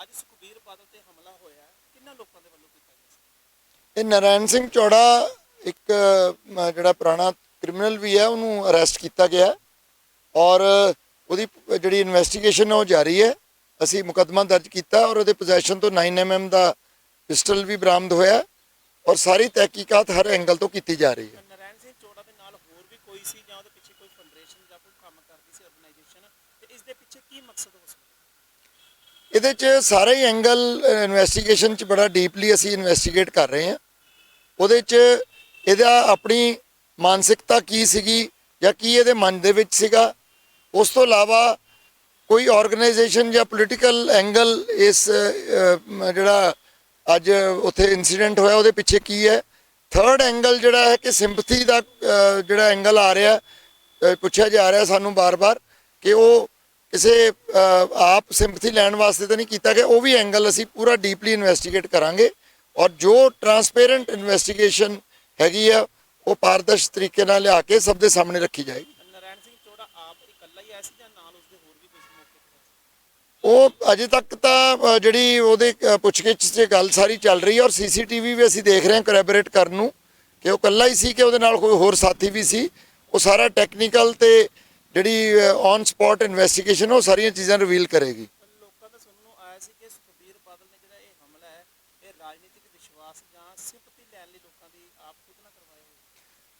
ਅੱਜ ਸੁਖਬੀਰ ਬਾਦਲ ਤੇ ਹਮਲਾ ਹੋਇਆ ਕਿੰਨਾ ਲੋਕਾਂ ਦੇ ਵੱਲੋਂ ਕੀਤਾ ਗਿਆ ਸੀ? ਇਹ ਨਰਾਇਣ ਸਿੰਘ ਚੌੜਾ ਇੱਕ ਜਿਹੜਾ ਪੁਰਾਣਾ ਕ੍ਰਿਮੀਨਲ ਵੀ ਹੈ ਉਹਨੂੰ ਅਰੈਸਟ ਕੀਤਾ ਗਿਆ ਔਰ ਉਹਦੀ ਜਿਹੜੀ ਇਨਵੈਸਟੀਗੇਸ਼ਨ ਉਹ ਜਾਰੀ ਹੈ। ਅਸੀਂ ਮੁਕੱਦਮਾ ਦਰਜ ਕੀਤਾ ਔਰ ਉਹਦੇ ਪੋਜੈਸ਼ਨ ਤੋਂ 9mm ਦਾ ਪਿਸਟਲ ਵੀ ਬਰਾਮਦ ਹੋਇਆ ਔਰ ਸਾਰੀ ਤਹਿਕੀਕਾਤ ਹਰ ਐਂਗਲ ਤੋਂ ਕੀਤੀ ਜਾ ਰਹੀ ਹੈ। ਨਰੈਣ ਸਿੰਘ ਚੋੜਾ ਦੇ ਨਾਲ ਹੋਰ ਵੀ ਕੋਈ ਸੀ ਜਾਂ ਉਹਦੇ ਪਿੱਛੇ ਕੋਈ ਫੰਡਰੇਸ਼ਨ ਜਾਂ ਕੋਈ ਕੰਮ ਕਰਦੀ ਸੀ ਆਰਗੇਨਾਈਜੇਸ਼ਨ ਤੇ ਇਸ ਦੇ ਪਿੱਛੇ ਕੀ ਮਕਸਦ ਹੋ ਸਕਦਾ? ਇਹਦੇ 'ਚ ਸਾਰੇ ਹੀ ਐਂਗਲ ਇਨਵੈਸਟੀਗੇਸ਼ਨ 'ਚ ਬੜਾ ਡੀਪਲੀ ਅਸੀਂ ਇਨਵੈਸਟੀਗੇਟ ਕਰ ਰਹੇ ਹਾਂ। ਉਹਦੇ 'ਚ ਇਹਦਾ ਆਪਣੀ ਮਾਨਸਿਕਤਾ ਕੀ ਸੀਗੀ ਜਾਂ ਕੀ ਇਹਦੇ ਮਨ ਦੇ ਵਿੱਚ ਸੀਗਾ। ਉਸ ਤੋਂ ਇਲਾਵਾ ਕੋਈ ਆਰਗੇਨਾਈਜੇਸ਼ਨ ਜਾਂ ਪੋਲੀਟੀਕਲ ਐਂਗਲ ਇਸ ਜਿਹੜਾ ਅੱਜ ਉੱਥੇ ਇਨਸੀਡੈਂਟ ਹੋਇਆ, ਉਹਦੇ ਪਿੱਛੇ ਕੀ ਹੈ? ਥਰਡ ਐਂਗਲ ਜਿਹੜਾ ਹੈ ਕਿ ਸਿੰਪਥੀ ਦਾ ਜਿਹੜਾ ਐਂਗਲ ਆ ਰਿਹਾ ਪੁੱਛਿਆ ਜਾ ਰਿਹਾ ਸਾਨੂੰ ਬਾਰ-ਬਾਰ ਕਿ ਉਹ ਕਿਸੇ ਆਪ ਸਿੰਪਥੀ ਲੈਣ ਵਾਸਤੇ ਤਾਂ ਨਹੀਂ ਕੀਤਾ ਗਿਆ। ਉਹ ਵੀ ਐਂਗਲ ਅਸੀਂ ਪੂਰਾ ਡੀਪਲੀ ਇਨਵੈਸਟੀਗੇਟ ਕਰਾਂਗੇ। ਔਰ ਜੋ ਟਰਾਂਸਪੇਰੈਂਟ ਇਨਵੈਸਟੀਗੇਸ਼ਨ ਹੈਗੀ ਆ ਉਹ ਪਾਰਦਰਸ਼ ਤਰੀਕੇ ਨਾਲ ਲਿਆ ਕੇ ਸਭ ਦੇ ਸਾਹਮਣੇ ਰੱਖੀ ਜਾਏਗੀ। ਨਰੈਣ ਸਿੰਘ ਚੋੜਾ ਆਪ ਇਕੱਲਾ ਹੀ ਆਇਆ ਸੀ ਜਾਂ ਨਾਲ ਉਸਦੇ ਹੋਰ ਵੀ ਕੁਝ ਮੌਕੇ ਤੇ ਆਏ ਸੀ? ਉਹ ਅਜੇ ਤੱਕ ਤਾਂ ਜਿਹੜੀ ਉਹਦੇ ਪੁੱਛਗਿੱਛ 'ਚ ਗੱਲ ਸਾਰੀ ਚੱਲ ਰਹੀ ਹੈ ਔਰ ਸੀਸੀਟੀਵੀ ਵੀ ਅਸੀਂ ਦੇਖ ਰਹੇ ਹਾਂ ਕੋਲੈਬੋਰੇਟ ਕਰਨ ਨੂੰ ਕਿ ਉਹ ਇਕੱਲਾ ਹੀ ਸੀ ਕਿ ਉਹਦੇ ਨਾਲ ਕੋਈ ਹੋਰ ਸਾਥੀ ਵੀ ਸੀ। ਉਹ ਸਾਰਾ ਟੈਕਨੀਕਲ ਤੇ ਜਿਹੜੀ ਔਨ ਸਪੌਟ ਇਨਵੈਸਟੀਗੇਸ਼ਨ ਉਹ ਸਾਰੀਆਂ ਚੀਜ਼ਾਂ ਰਿਵੀਲ ਕਰੇਗੀ। ਲੋਕਾਂ ਦਾ ਸੁਣਨ ਨੂੰ ਆਇਆ ਸੀ ਕਿ ਸੁਖਬੀਰ ਬਾਦਲ ਨੇ ਜਿਹੜਾ ਇਹ ਹਮਲਾ ਹੈ ਇਹ ਰਾਜਨੀਤਿਕ ਵਿਸ਼ਵਾਸ ਜਾਂ ਸਿੰਪਥੀ ਲੈਣ ਲਈ ਲੋਕਾਂ ਦੀ ਆਪ ਖੁਦ ਨਾ ਕਰਵਾਇਆ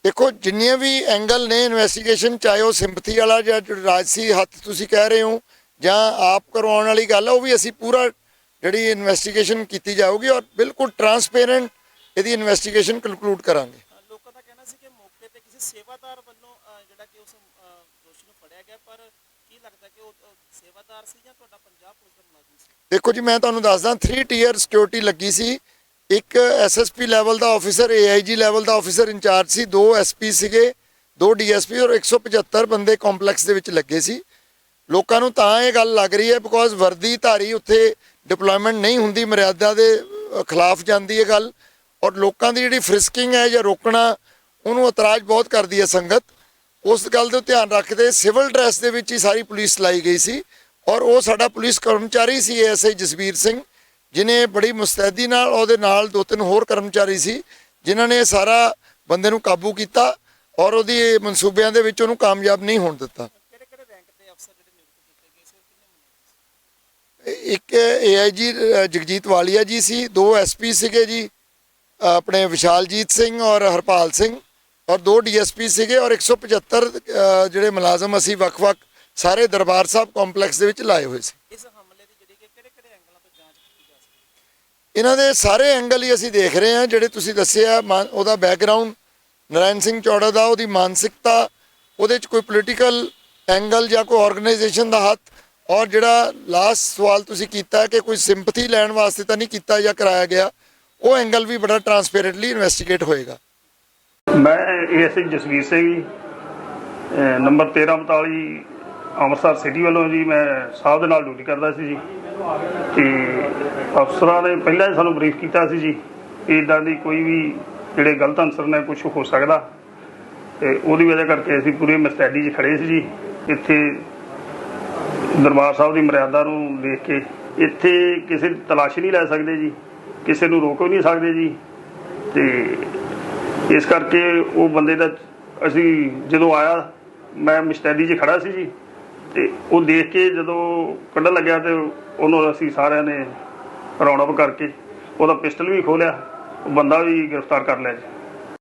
ਦੇਖੋ, ਜਿੰਨੀਆਂ ਵੀ ਐਂਗਲ ਨੇ ਇਨਵੈਸਟੀਗੇਸ਼ਨ ਚਾਹੇ ਉਹ ਸਿੰਪਥੀ ਵਾਲਾ ਜਾਂ ਰਾਜਸੀ ਹੱਥ ਤੁਸੀਂ ਕਹਿ ਰਹੇ ਹੋ, ਜਾਂ ਆਪ ਕਰਵਾਉਣ ਵਾਲੀ ਗੱਲ ਹੈ ਉਹ ਵੀ ਅਸੀਂ ਪੂਰਾ ਜਿਹੜੀ ਇਨਵੈਸਟੀਗੇਸ਼ਨ ਕੀਤੀ ਜਾਊਗੀ ਔਰ ਬਿਲਕੁਲ ਟਰਾਂਸਪੇਰੈਂਟ ਇਹਦੀ ਇਨਵੈਸਟੀਗੇਸ਼ਨ ਕੰਕਲੂਡ ਕਰਾਂਗੇ। ਲੋਕਾਂ ਦਾ ਕਹਿਣਾ ਸੀ ਕਿ ਮੌਕੇ ਤੇ ਕਿਸੇ ਸੇਵਾਦਾਰ ਵੱਲੋਂ ਜਿਹੜਾ ਕਿ ਉਸ ਅ, ਗਿਆ ਪਰ ਕੀ ਲੱਗਦਾ ਕਿ ਉਹ ਸੇਵਾਦਾਰ ਸੀ ਜਾਂ ਤੁਹਾਡਾ ਪੰਜਾਬ ਪੁਲਿਸ ਦਾ ਮੁਲਾਜ਼ਮ ਸੀ? ਦੇਖੋ ਜੀ ਮੈਂ ਤੁਹਾਨੂੰ ਦੱਸਦਾ 3 ਟੀਅਰ ਸਿਕਿਉਰਿਟੀ ਲੱਗੀ ਸੀ। ਇੱਕ ਐਸਐਸਪੀ ਲੈਵਲ ਦਾ ਆਫੀਸਰ ਏਆਈਜੀ ਲੈਵਲ ਦਾ ਆਫੀਸਰ ਇੰਚਾਰਜ ਸੀ। ਦੋ ਐਸਪੀ ਸੀਗੇ ਦੋ ਡੀਐਸਪੀ ਔਰ 175 ਬੰਦੇ ਕੰਪਲੈਕਸ ਦੇ ਵਿੱਚ ਲੱਗੇ ਸੀ। ਲੋਕਾਂ ਨੂੰ ਤਾਂ ਇਹ ਗੱਲ ਲੱਗ ਰਹੀ ਹੈ ਬਿਕੋਜ਼ ਵਰਦੀ ਧਾਰੀ ਉੱਥੇ ਡਿਪਲੋਇਮੈਂਟ ਨਹੀਂ ਹੁੰਦੀ ਮਰਿਆਦਾ ਦੇ ਖਿਲਾਫ ਜਾਂਦੀ ਹੈ ਗੱਲ। ਔਰ ਲੋਕਾਂ ਦੀ ਜਿਹੜੀ ਫ੍ਰਿਸਕਿੰਗ ਹੈ ਜਾਂ ਰੋਕਣਾ ਉਹਨੂੰ ਇਤਰਾਜ਼ ਬਹੁਤ ਕਰਦੀ ਹੈ ਸੰਗਤ। ਉਸ ਗੱਲ ਦੇ ਧਿਆਨ ਰੱਖਦੇ, ਸਿਵਲ ਡਰੈਸ ਦੇ ਵਿੱਚ ਹੀ ਸਾਰੀ ਪੁਲਿਸ ਲਾਈ ਗਈ ਸੀ ਔਰ ਉਹ ਸਾਡਾ ਪੁਲਿਸ ਕਰਮਚਾਰੀ ਸੀ ਐਸਆਈ ਜਸਵੀਰ ਸਿੰਘ ਜਿਨੇ ਬੜੀ ਮੁਸਤੈਦੀ ਨਾਲ ਉਹਦੇ ਨਾਲ ਦੋ ਤਿੰਨ ਹੋਰ ਕਰਮਚਾਰੀ ਸੀ, ਜਿਨ੍ਹਾਂ ਨੇ ਸਾਰਾ ਬੰਦੇ ਨੂੰ ਕਾਬੂ ਕੀਤਾ ਔਰ ਉਹਦੀ ਮਨਸੂਬਿਆਂ ਦੇ ਵਿੱਚ ਉਹਨੂੰ ਕਾਮਯਾਬ ਨਹੀਂ ਹੋਣ ਦਿੱਤਾ। ਕਿਹੜੇ ਕਿਹੜੇ ਰੈਂਕ ਦੇ ਇੱਕ ਏਆਈਜੀ ਜਗਜੀਤ ਵਾਲੀਆ ਜੀ ਸੀ, ਦੋ ਐਸਪੀ ਸੀਗੇ ਜੀ ਆਪਣੇ ਵਿਸ਼ਾਲਜੀਤ ਸਿੰਘ ਔਰ ਹਰਪਾਲ ਸਿੰਘ। ਔਰ ਦੋ ਡੀਐਸਪੀ ਸੀਗੇ ਔਰ 175 ਅ, ਜਿਹੜੇ ਮੁਲਾਜ਼ਮ ਅਸੀਂ ਵੱਖ-ਵੱਖ ਸਾਰੇ ਦਰਬਾਰ ਸਾਹਿਬ ਕੰਪਲੈਕਸ ਦੇ ਵਿੱਚ ਲਾਏ ਹੋਏ ਸੀ। ਇਸ ਹਮਲੇ ਦੀ ਜਿਹੜੀ ਕਿ ਕਿਹੜੇ ਕਿਹੜੇ ਐਂਗਲਾਂ ਤੋਂ ਜਾਂਚ ਕੀਤੀ ਜਾ ਸਕਦੀ ਇਹਨਾਂ ਦੇ ਸਾਰੇ ਐਂਗਲ ਹੀ ਅਸੀਂ ਦੇਖ ਰਹੇ ਹਾਂ ਜਿਹੜੇ ਤੁਸੀਂ ਦੱਸਿਆ ਉਹਦਾ ਬੈਕਗ੍ਰਾਉਂਡ ਨਰਾਇਣ ਸਿੰਘ ਚੌੜਾ ਦਾ ਉਹਦੀ ਮਾਨਸਿਕਤਾ ਉਹਦੇ 'ਚ ਕੋਈ ਪੋਲੀਟੀਕਲ ਐਂਗਲ ਜਾਂ ਕੋਈ ਆਰਗੇਨਾਈਜੇਸ਼ਨ ਦਾ ਹੱਥ ਔਰ ਜਿਹੜਾ ਲਾਸਟ ਸਵਾਲ ਤੁਸੀਂ ਕੀਤਾ ਕਿ ਕੋਈ ਸਿੰਪਥੀ ਲੈਣ ਵਾਸਤੇ ਤਾਂ ਨਹੀਂ ਕੀਤਾ ਜਾਂ ਕਰਾਇਆ ਗਿਆ ਉਹ ਐਂਗਲ ਵੀ ਬੜਾ ਟਰਾਂਸਪੇਰੈਂਟਲੀ ਇਨਵੈਸਟੀਗੇਟ ਹੋਏਗਾ। ਮੈਂ ਏਐਸਆਈ ਜਸਵੀਰ ਸਿੰਘ ਜੀ ਅਹ, ਨੰਬਰ 1342 ਅੰਮ੍ਰਿਤਸਰ ਸਿਟੀ ਵੱਲੋਂ ਜੀ ਮੈਂ ਸਾਹਿਬ ਦੇ ਨਾਲ ਡਿਊਟੀ ਕਰਦਾ ਸੀ ਜੀ। ਤੇ ਅਫਸਰਾਂ ਨੇ ਪਹਿਲਾਂ ਹੀ ਸਾਨੂੰ ਬਰੀਫ ਕੀਤਾ ਸੀ ਜੀ ਇਦਾਂ ਦੀ ਕੋਈ ਵੀ ਜਿਹੜੇ ਗਲਤ ਅਨਸਰ ਨੇ ਕੁਝ ਹੋ ਸਕਦਾ। ਤੇ ਉਹਦੀ ਵਜ੍ਹਾ ਕਰਕੇ ਅਸੀਂ ਪੂਰੇ ਮਸਟੈਡੀ 'ਚ ਖੜੇ ਸੀ ਜੀ। ਇੱਥੇ ਦਰਬਾਰ ਸਾਹਿਬ ਦੀ ਮਰਿਆਦਾ ਨੂੰ ਦੇਖ ਕੇ ਇੱਥੇ ਕਿਸੇ ਦੀ ਤਲਾਸ਼ੀ ਨਹੀਂ ਲੈ ਸਕਦੇ ਜੀ। ਕਿਸੇ ਨੂੰ ਰੋਕ ਵੀ ਨਹੀਂ ਸਕਦੇ ਜੀ। ਤੇ ਇਸ ਕਰਕੇ ਉਹ ਬੰਦੇ ਦਾ ਅਸੀਂ ਜਦੋਂ ਆਇਆ, ਮੈਂ ਮਸਟੈਡੀ 'ਚ ਖੜਾ ਸੀ ਜੀ, ਤੇ ਉਹ ਦੇਖ ਕੇ ਜਦੋਂ ਕੱਢਣ ਲੱਗਿਆ ਤੇ ਉਹਨੂੰ ਅਸੀਂ ਸਾਰਿਆਂ ਨੇ ਰੌਣਕ ਕਰਕੇ ਉਹਦਾ ਪਿਸਟਲ ਵੀ ਖੋਲਿਆ ਉਹ ਬੰਦਾ ਵੀ ਗ੍ਰਿਫਤਾਰ ਕਰ ਲਿਆ ਜੀ।